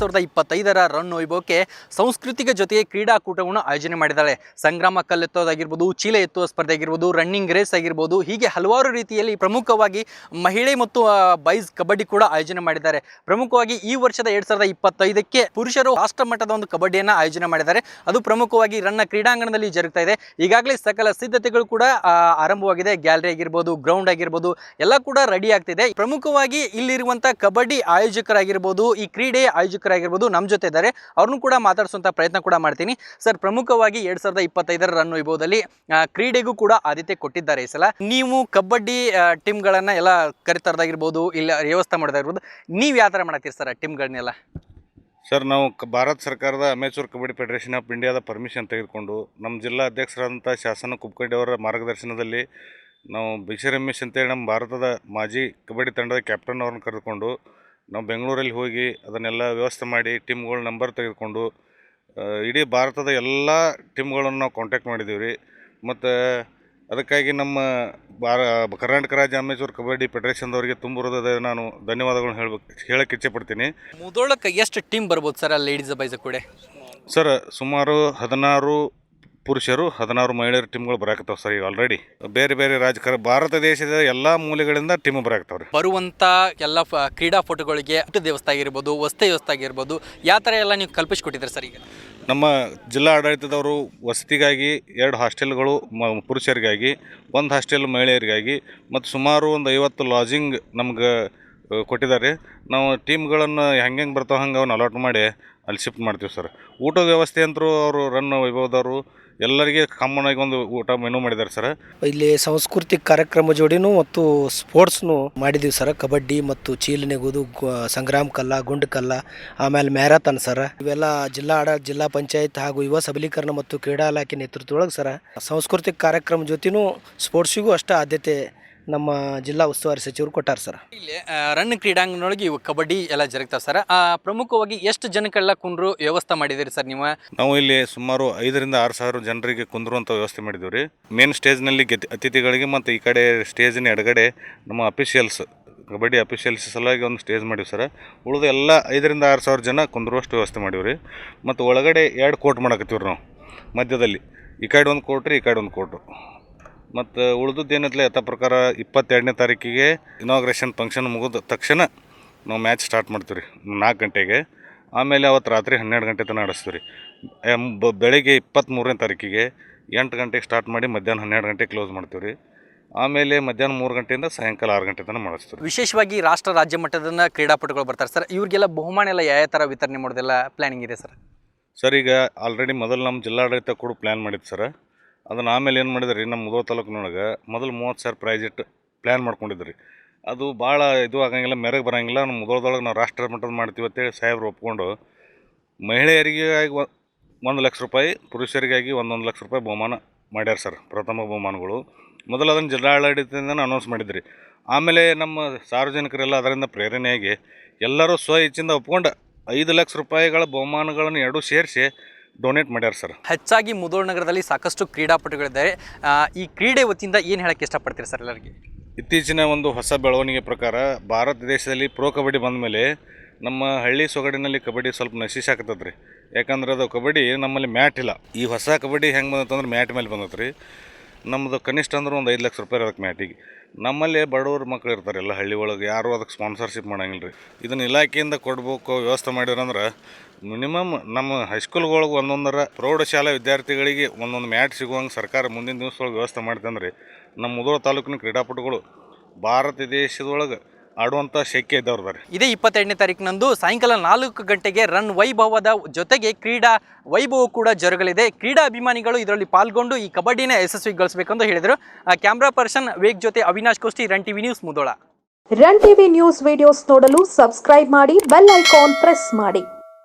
ಸಾವಿರದ ಇಪ್ಪತ್ತೈದರ ರನ್ ವೈಭವಕ್ಕೆ ಸಾಂಸ್ಕೃತಿಕ ಜೊತೆಗೆ ಕ್ರೀಡಾಕೂಟವನ್ನು ಆಯೋಜನೆ ಮಾಡಿದ್ದಾಳೆ. ಸಂಗ್ರಾಮ ಕಲ್ಲೆತ್ತೋದಾಗಿರ್ಬೋದು ಚೀಲ ಎತ್ತುವ ಸ್ಪರ್ಧೆ ಆಗಿರ್ಬೋದು ರನ್ನಿಂಗ್ ರೇಸ್ ಆಗಿರ್ಬೋದು, ಹೀಗೆ ಹಲವಾರು ರೀತಿಯಲ್ಲಿ ಪ್ರಮುಖವಾಗಿ ಮಹಿಳೆ ಮತ್ತು ಬಾಯ್ಸ್ ಕಬಡ್ಡಿ ಕೂಡ ಆಯೋಜನೆ ಮಾಡಿದ್ದಾರೆ. ಪ್ರಮುಖವಾಗಿ ಈ ವರ್ಷದ ಎರಡ್ ಸಾವಿರದ ಇಪ್ಪತ್ತೈದಕ್ಕೆ ಪುರುಷರು ರಾಷ್ಟ್ರ ಮಟ್ಟದ ಒಂದು ಕಬಡ್ಡಿಯನ್ನು ಆಯೋಜನೆ ಮಾಡಿದ್ದಾರೆ. ಅದು ಪ್ರಮುಖವಾಗಿ ರನ್ನ ಕ್ರೀಡಾಂಗಣದಲ್ಲಿ ಜರುಗ್ತಾ ಇದೆ. ಈಗಾಗಲೇ ಸಕಲ ಸಿದ್ಧತೆಗಳು ಕೂಡ ಆರಂಭವಾಗಿದೆ. ಗ್ಯಾಲರಿ ಆಗಿರ್ಬೋದು ಗ್ರೌಂಡ್ ಆಗಿರ್ಬೋದು, ಎಲ್ಲ ಕೂಡ ರೆಡಿ ಆಗ್ತಿದೆ. ಪ್ರಮುಖವಾಗಿ ಇಲ್ಲಿರುವಂತಹ ಕಬಡ್ಡಿ ಆಯೋಜಕರಾಗಿರ್ಬೋದು, ಈ ಕ್ರೀಡೆಯ ಆಯೋಜಕರಾಗಿರ್ಬೋದು ನಮ್ಮ ಜೊತೆ ಇದ್ದಾರೆ ಅವ್ರನ್ನೂ ಕೂಡ ಮಾತಾಡಿಸುವಂತ ಪ್ರಯತ್ನ ಕೂಡ ಮಾಡ್ತೀನಿ. ಸರ್, ಪ್ರಮುಖವಾಗಿ ಎರಡು ಸಾವಿರದ ಇಪ್ಪತ್ತೈದರ ರನ್ ವೈಭವದಲ್ಲಿ ಕ್ರೀಡೆಗೂ ಕೂಡ ಆದ್ಯತೆ ಕೊಟ್ಟಿದ್ದಾರೆ ಈ ಸಲ. ನೀವು ಕಬಡ್ಡಿ ಟೀಮ್ಗಳನ್ನು ಎಲ್ಲ ಕರಿತರದಾಗಿರ್ಬೋದು, ಇಲ್ಲ ವ್ಯವಸ್ಥೆ ಮಾಡೋದಾಗಿರ್ಬೋದು, ನೀವು ಯಾವ ಥರ ಮಾಡತ್ತೀರಿ ಸರ್ ಟೀಮ್ಗಳನ್ನೆಲ್ಲ? ಸರ್, ನಾವು ಭಾರತ ಸರ್ಕಾರದ ಅಮೇಚೂರ್ ಕಬಡ್ಡಿ ಫೆಡರೇಷನ್ ಆಫ್ ಇಂಡಿಯಾದ ಪರ್ಮಿಷನ್ ತೆಗೆದುಕೊಂಡು ನಮ್ಮ ಜಿಲ್ಲಾ ಅಧ್ಯಕ್ಷರಾದಂಥ ಶಾಸನ ಕುಪ್ಕಂಡಿ ಅವರ ಮಾರ್ಗದರ್ಶನದಲ್ಲಿ ನಾವು ಬಿಸಿ ರಮೇಶ್ ಅಂತೇಳಿ ನಮ್ಮ ಭಾರತದ ಮಾಜಿ ಕಬಡ್ಡಿ ತಂಡದ ಕ್ಯಾಪ್ಟನ್ ಅವ್ರನ್ನ ಕರೆದುಕೊಂಡು ನಾವು ಬೆಂಗಳೂರಲ್ಲಿ ಹೋಗಿ ಅದನ್ನೆಲ್ಲ ವ್ಯವಸ್ಥೆ ಮಾಡಿ ಟೀಮ್ಗಳು ನಂಬರ್ ತೆಗೆದುಕೊಂಡು ಇಡೀ ಭಾರತದ ಎಲ್ಲ ಟೀಮ್ಗಳನ್ನು ನಾವು ಕಾಂಟ್ಯಾಕ್ಟ್ ಮಾಡಿದ್ದೀವಿ ರೀ. ಮತ್ತು ಅದಕ್ಕಾಗಿ ನಮ್ಮ ಭಾರ ಕರ್ನಾಟಕ ರಾಜ್ಯ ಅಮೇಶ್ವರ್ ಕಬಡ್ಡಿ ಫೆಡರೇಷನ್ದವರಿಗೆ ತುಂಬ ಹೃದಯದ ನಾನು ಧನ್ಯವಾದಗಳನ್ನ ಹೇಳ್ಬೇಕು ಹೇಳಕ್ಕೆ ಇಚ್ಛೆಪಡ್ತೀನಿ. ಮುದೋಳಕ್ಕೆ ಎಷ್ಟು ಟೀಮ್ ಬರ್ಬೋದು ಸರ್ ಲೇಡೀಸ್ ಬೈಸ ಕೂಡ? ಸರ್ ಸುಮಾರು ಹದಿನಾರು ಪುರುಷರು ಹದಿನಾರು ಮಹಿಳೆಯರು ಟೀಮ್ಗಳು ಬರಾಕತ್ತಾವ ಸರ್ ಈಗ ಆಲ್ರೆಡಿ ಬೇರೆ ಬೇರೆ ರಾಜಕಾರ ಭಾರತ ದೇಶದ ಎಲ್ಲಾ ಮೂಲೆಗಳಿಂದ ಟೀಮ್ ಬರಾಕತ್ತವ್ರಿ. ಬರುವಂತ ಎಲ್ಲ ಫ- ಕ್ರೀಡಾ ಪಟುಗಳಿಗೆ ಊಟದ ವ್ಯವಸ್ಥೆ ಆಗಿರ್ಬೋದು ವಸತಿ ವ್ಯವಸ್ಥೆ ಆಗಿರ್ಬೋದು ಯಾವ ಥರ ಎಲ್ಲ ನೀವು ಕಲ್ಪಿಸ್ಕೊಟ್ಟಿದ್ದೀರಿ ಸರ್ ಈಗ? ನಮ್ಮ ಜಿಲ್ಲಾ ಆಡಳಿತದವರು ವಸತಿಗಾಗಿ ಎರಡು ಹಾಸ್ಟೆಲ್ಗಳು ಮ ಪುರುಷರಿಗಾಗಿ ಒಂದು ಹಾಸ್ಟೆಲ್ ಮಹಿಳೆಯರಿಗಾಗಿ ಮತ್ತು ಸುಮಾರು ಒಂದು ಐವತ್ತು ಲಾಜಿಂಗ್ ನಮ್ಗೆ ಕೊಟ್ಟಿದ್ದಾರೆ. ನಾವು ಟೀಮ್ಗಳನ್ನು ಹೆಂಗೆ ಹೆಂಗೆ ಬರ್ತಾವೆ ಹಂಗೆ ಅವನ್ನ ಅಲಾಟ್ ಮಾಡಿ ಅಲ್ಲಿ ಶಿಫ್ಟ್ ಮಾಡ್ತೀವಿ ಸರ್. ಊಟ ವ್ಯವಸ್ಥೆ ಅಂತರೂ ಅವರು ರನ್ ವೈಭವದವರು ಎಲ್ಲರಿಗೆ ಕಾಮನ್ ಆಗಿ ಒಂದು ಊಟ ಮೆನು ಮಾಡಿದ್ದಾರೆ ಸರ್. ಇಲ್ಲಿ ಸಾಂಸ್ಕೃತಿಕ ಕಾರ್ಯಕ್ರಮ ಜೋಡಿನೂ ಮತ್ತು ಸ್ಪೋರ್ಟ್ಸ್ನು ಮಾಡಿದ್ದೀವಿ ಸರ್. ಕಬಡ್ಡಿ ಮತ್ತು ಚೀಲನೆಗೋದು ಸಂಗ್ರಾಮ್ ಕಲ್ಲ, ಗುಂಡ್ ಕಲ್ಲ, ಆಮೇಲೆ ಮ್ಯಾರಥಾನ್ ಸರ್. ಇವೆಲ್ಲ ಜಿಲ್ಲಾ ಆಡ, ಜಿಲ್ಲಾ ಪಂಚಾಯತ್ ಹಾಗೂ ಯುವ ಸಬಲೀಕರಣ ಮತ್ತು ಕ್ರೀಡಾ ಇಲಾಖೆ ನೇತೃತ್ವದೊಳಗೆ ಸರ್. ಸಾಂಸ್ಕೃತಿಕ ಕಾರ್ಯಕ್ರಮ ಜೊತೆನೂ ಸ್ಪೋರ್ಟ್ಸಿಗೂ ಅಷ್ಟೇ ಆದ್ಯತೆ ನಮ್ಮ ಜಿಲ್ಲಾ ಉಸ್ತುವಾರಿ ಸಚಿವರು ಕೊಟ್ಟಾರ ಸರ್. ಇಲ್ಲಿ ಆ, ರನ್ ಕ್ರೀಡಾಂಗಣದೊಳಗೆ ಇವು ಕಬಡ್ಡಿ ಎಲ್ಲ ಜರುಗ್ತಾವೆ ಸರ್. ಆ, ಪ್ರಮುಖವಾಗಿ ಎಷ್ಟು ಜನಕ್ಕೆಲ್ಲ ಕುಂದ್ರು ವ್ಯವಸ್ಥೆ ಮಾಡಿದಿರಿ ಸರ್ ನೀವು? ನಾವು ಇಲ್ಲಿ ಸುಮಾರು ಐದರಿಂದ ಆರು ಸಾವಿರ ಜನರಿಗೆ ಕುಂದ್ರುವಂಥ ವ್ಯವಸ್ಥೆ ಮಾಡಿದ್ದೀವಿ ರೀ. ಮೇನ್ ಸ್ಟೇಜ್ನಲ್ಲಿ ಗೆದ್ದ ಅತಿಥಿಗಳಿಗೆ ಮತ್ತು ಈ ಕಡೆ ಸ್ಟೇಜಿನ ಎಡಗಡೆ ನಮ್ಮ ಅಫಿಷಿಯಲ್ಸ್ ಕಬಡ್ಡಿ ಅಫಿಷಿಯಲ್ಸ್ ಸಲುವಾಗಿ ಒಂದು ಸ್ಟೇಜ್ ಮಾಡೀವಿ ಸರ್. ಉಳಿದ ಎಲ್ಲ ಐದರಿಂದ ಆರು ಸಾವಿರ ಜನ ಕುಂದ್ರುವಷ್ಟು ವ್ಯವಸ್ಥೆ ಮಾಡೀವಿ ರೀ. ಮತ್ತು ಒಳಗಡೆ ಎರಡು ಕೋಟ್ ಮಾಡಕತ್ತೀವಿ ನಾವು ಮಧ್ಯದಲ್ಲಿ. ಈ ಕಡೆ ಒಂದು ಕೋಟ್ರಿ ಈ ಕಡೆ ಒಂದು ಕೋಟು ಮತ್ತು ಉಳಿದದ್ದು ಏನತ್ಲೆ ಯಥ ಪ್ರಕಾರ ಇಪ್ಪತ್ತೆರಡನೇ ತಾರೀಕಿಗೆ ಇನಾಗ್ರೇಷನ್ ಫಂಕ್ಷನ್ ಮುಗಿದ ತಕ್ಷಣ ನಾವು ಮ್ಯಾಚ್ ಸ್ಟಾರ್ಟ್ ಮಾಡ್ತೀವಿ ರೀ ನಾಲ್ಕು ಗಂಟೆಗೆ. ಆಮೇಲೆ ಅವತ್ತು ರಾತ್ರಿ ಹನ್ನೆರಡು ಗಂಟೆ ತನಕ ಆಡಿಸ್ತೀವಿ ರೀ ಬ- ಬೆಳಗ್ಗೆ ಇಪ್ಪತ್ತ್ಮೂರನೇ ತಾರೀಕಿಗೆ ಎಂಟು ಗಂಟೆಗೆ ಸ್ಟಾರ್ಟ್ ಮಾಡಿ ಮಧ್ಯಾಹ್ನ ಹನ್ನೆರಡು ಗಂಟೆಗೆ ಕ್ಲೋಸ್ ಮಾಡ್ತೀವಿ ರೀ ಆಮೇಲೆ ಮಧ್ಯಾಹ್ನ ಮೂರು ಗಂಟೆಯಿಂದ ಸಾಯಂಕಾಲ ಆರು ಗಂಟೆ ತನಕ ಮಾಡಿಸ್ತೀವಿ ವಿಶೇಷವಾಗಿ ರಾಷ್ಟ್ರ ರಾಜ್ಯ ಮಟ್ಟದ ಕ್ರೀಡಾಪಟುಗಳು ಬರ್ತಾರೆ ಸರ್. ಇವರಿಗೆಲ್ಲ ಬಹುಮಾನ ಎಲ್ಲ ಯಾವ ಥರ ವಿತರಣೆ ಮಾಡೋದೆಲ್ಲ ಪ್ಲ್ಯಾನಿಂಗ್ ಇದೆ ಸರ್? ಸರ್ ಈಗ ಆಲ್ರೆಡಿ ಮೊದಲು ನಮ್ಮ ಜಿಲ್ಲಾಡಳಿತ ಕೂಡ ಪ್ಲ್ಯಾನ್ ಮಾಡಿತ್ತು ಸರ್. ಅದನ್ನು ಆಮೇಲೆ ಏನು ಮಾಡಿದ್ರಿ, ನಮ್ಮ ಮುದೋ ತಾಲೂಕಿನೊಳಗೆ ಮೊದಲು ಮೂವತ್ತು ಸಾವಿರ ಪ್ರೈಸ್ ಇಟ್ಟು ಪ್ಲ್ಯಾನ್ ಮಾಡ್ಕೊಂಡಿದ್ರಿ. ಅದು ಭಾಳ ಇದು ಆಗಂಗಿಲ್ಲ, ಮೆರಗೆ ಬರೋಂಗಿಲ್ಲ. ನಮ್ಮ ಮುದೋದೊಳಗೆ ನಾವು ರಾಷ್ಟ್ರ ಮಟ್ಟದ ಮಾಡ್ತೀವಿ ಅಂತೇಳಿ ಸಾಹೇಬ್ರು ಒಪ್ಕೊಂಡು ಮಹಿಳೆಯರಿಗೆ ಆಗಿ ಒ- ಒಂದು ಲಕ್ಷ ರೂಪಾಯಿ, ಪುರುಷರಿಗಾಗಿ ಒಂದೊಂದು ಲಕ್ಷ ರೂಪಾಯಿ ಬಹುಮಾನ ಮಾಡ್ಯಾರ ಸರ್, ಪ್ರಥಮ ಬಹುಮಾನಗಳು. ಮೊದಲು ಅದನ್ನು ಜಿಲ್ಲಾಡಳಿತದಿಂದ ಅನೌನ್ಸ್ ಮಾಡಿದ್ರಿ. ಆಮೇಲೆ ನಮ್ಮ ಸಾರ್ವಜನಿಕರೆಲ್ಲ ಅದರಿಂದ ಪ್ರೇರಣೆಯಾಗಿ ಎಲ್ಲರೂ ಸ್ವ ಇಚ್ಛೆಯಿಂದ ಒಪ್ಕೊಂಡು ಐದು ಲಕ್ಷ ರೂಪಾಯಿಗಳ ಬಹುಮಾನಗಳನ್ನು ಎರಡೂ ಸೇರಿಸಿ ಡೊನೇಟ್ ಮಾಡ್ಯಾರ ಸರ್ ಹೆಚ್ಚಾಗಿ ಮುದೋಳ್ ನಗರದಲ್ಲಿ ಸಾಕಷ್ಟು ಕ್ರೀಡಾಪಟುಗಳಿದ್ದಾರೆ. ಈ ಕ್ರೀಡೆ ವತಿಯಿಂದ ಏನು ಹೇಳಕ್ಕೆ ಇಷ್ಟಪಡ್ತೀರಿ ಸರ್ ಎಲ್ಲರಿಗೆ? ಇತ್ತೀಚಿನ ಒಂದು ಹೊಸ ಬೆಳವಣಿಗೆ ಪ್ರಕಾರ ಭಾರತ ದೇಶದಲ್ಲಿ ಪ್ರೋ ಕಬಡ್ಡಿ ಬಂದ ಮೇಲೆ ನಮ್ಮ ಹಳ್ಳಿ ಸೊಗಡಿನಲ್ಲಿ ಕಬಡ್ಡಿ ಸ್ವಲ್ಪ ನಶಿಸಾಕತ್ತದ್ರಿ ಯಾಕಂದ್ರೆ ಅದು ಕಬಡ್ಡಿ ನಮ್ಮಲ್ಲಿ ಮ್ಯಾಟ್ ಇಲ್ಲ. ಈ ಹೊಸ ಕಬಡ್ಡಿ ಹೆಂಗೆ ಬಂದತ್ತಂದ್ರೆ ಮ್ಯಾಟ್ ಮೇಲೆ ಬಂದತ್ರಿ. ರೀ ನಮ್ಮದು ಕನಿಷ್ಠ ಅಂದ್ರೆ ಒಂದು ಐದು ಲಕ್ಷ ರೂಪಾಯಿ ಅದಕ್ಕೆ ಮ್ಯಾಟಿಗೆ ನಮ್ಮಲ್ಲಿ ಬಡವ್ರ ಮಕ್ಳು ಇರ್ತಾರೆ ಎಲ್ಲ ಹಳ್ಳಿ ಒಳಗೆ, ಯಾರೂ ಅದಕ್ಕೆ ಸ್ಪಾನ್ಸರ್ಶಿಪ್ ಮಾಡಂಗಿಲ್ಲ ರೀ. ಇದನ್ನು ಇಲಾಖೆಯಿಂದ ಕೊಡ್ಬೇಕು, ವ್ಯವಸ್ಥೆ ಮಾಡಿರಂದ್ರೆ ಮಿನಿಮಮ್ ನಮ್ಮ ಹೈಸ್ಕೂಲ್ಗಳಿಗೆ ಒಂದೊಂದರ ಪ್ರೌಢಶಾಲಾ ವಿದ್ಯಾರ್ಥಿಗಳಿಗೆ ಒಂದೊಂದು ಮ್ಯಾಟ್ ಸಿಗುವಂಗೆ ಸರ್ಕಾರ ಮುಂದಿನ ದಿವಸದೊಳಗೆ ವ್ಯವಸ್ಥೆ ಮಾಡ್ತಂದ್ರೆ ನಮ್ಮ ಮುದೋಳ ತಾಲೂಕಿನ ಕ್ರೀಡಾಪಟುಗಳು ಭಾರತ ದೇಶದೊಳಗೆ ಆಡುವಂಥ ಶಕ್ಯ ಇದ್ದವ್ರದಾರೆ ಇದೇ ಇಪ್ಪತ್ತೆರಡನೇ ತಾರೀಕಿನಂದು ಸಾಯಂಕಾಲ ನಾಲ್ಕು ಗಂಟೆಗೆ ರನ್ ವೈಭವದ ಜೊತೆಗೆ ಕ್ರೀಡಾ ವೈಭವ ಕೂಡ ಜರುಗಲಿದೆ. ಕ್ರೀಡಾ ಅಭಿಮಾನಿಗಳು ಇದರಲ್ಲಿ ಪಾಲ್ಗೊಂಡು ಈ ಕಬಡ್ಡಿನ ಯಶಸ್ವಿಗೊಳಿಸಬೇಕೆಂದು ಹೇಳಿದರು. ಕ್ಯಾಮ್ರಾ ಪರ್ಸನ್ ವೇಗ್ ಜೊತೆ Avinash Koshti run TV news Mudhol run TV news videos ನೋಡಲು ಸಬ್ಸ್ಕ್ರೈಬ್ ಮಾಡಿ ಬೆಲ್ ಐಕಾನ್ ಪ್ರೆಸ್ ಮಾಡಿ.